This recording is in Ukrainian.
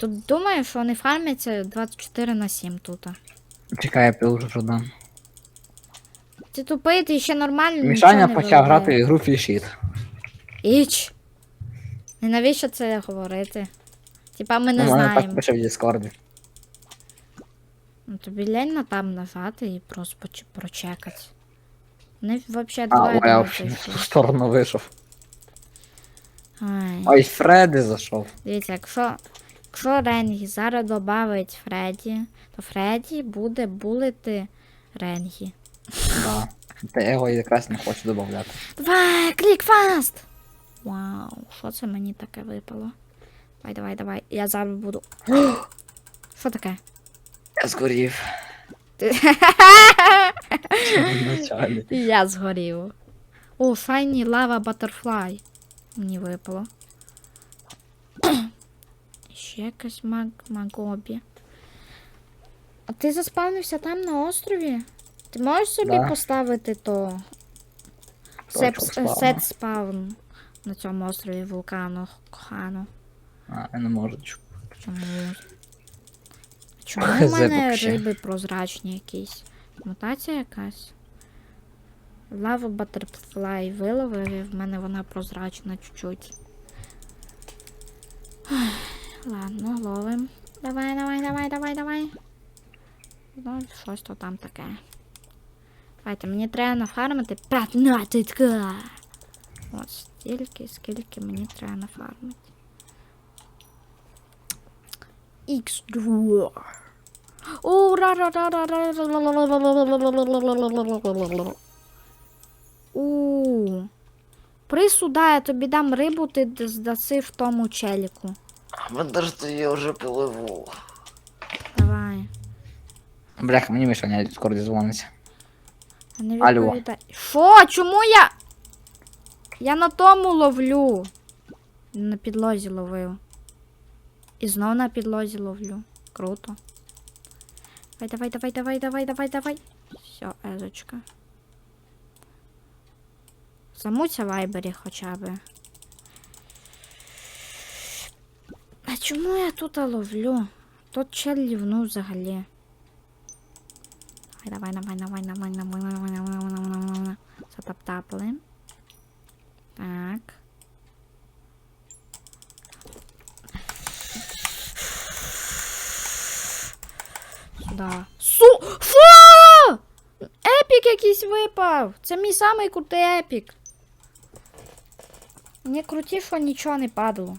тут думаю, що вони фармяться 24 на 7 тут. Чекай, я піду вже продам. Ти тупий, ти ще нормально. Мішаня не почав виробляєш. грати в ігру фішіт. Іч. І навіщо це говорити? Типа ми не У мене так пише в Діскорді. Ну тобі лень на там нажати і просто прочекати. Вони взагалі два о, я взагалі в ту сторону вийшов. Ай. Ой, Фредди зайшов. Дивіться, якщо, якщо Ренгі зараз додавить Фредді, то Фредді буде булити Ренгі. Да. Та я його якраз не хочу додати. Давай, клік фаст! Вау, що це мені таке випало? Давай, давай, давай. Я зараз буду. Що таке? Я згорів. Я згорів. О, Shiny Lava Butterfly. Мені випало. Ще якась маг магобі. А ти заспавнився там на острові? Ти можеш собі Да. поставити то Точок сет, спавн на цьому острові вулкану Кохану. А, я не можу. Чому? Чому в мене риби прозрачні якісь? Мутація якась? Лава Butterfly виловив, і в мене вона прозрачна чуть-чуть. Ладно, ловим. Давай, давай, давай, давай, давай. Ну, щось то там таке. Давайте, мені треба нафармити 15 От стільки, скільки мені треба нафармити. X2. Ура! ра ра ра ра У. При сюди, я тобі дам рибу, ти здаси в тому челіку. Подожди, я вже пливу. Давай. Бляха, мені Мішаня в Діскорді дзвониться. Не Алло. відповідай. Що? Чому я? Я на тому ловлю. На підлозі ловив. І знов на підлозі ловлю. Круто. Давай, давай, давай, давай, давай, давай, давай. Все, езочка. Замуться в вайбері хоча б. Чому я тут ловлю? Тут чел лівнув взагалі. Давай, давай, давай, давай, давай, давай, давай, давай, давай. Затаптапали. Так. Сюда. Су! Фу! Епік якийсь випав! Це мій самий крутий епік. Мені круті, що нічого не падало.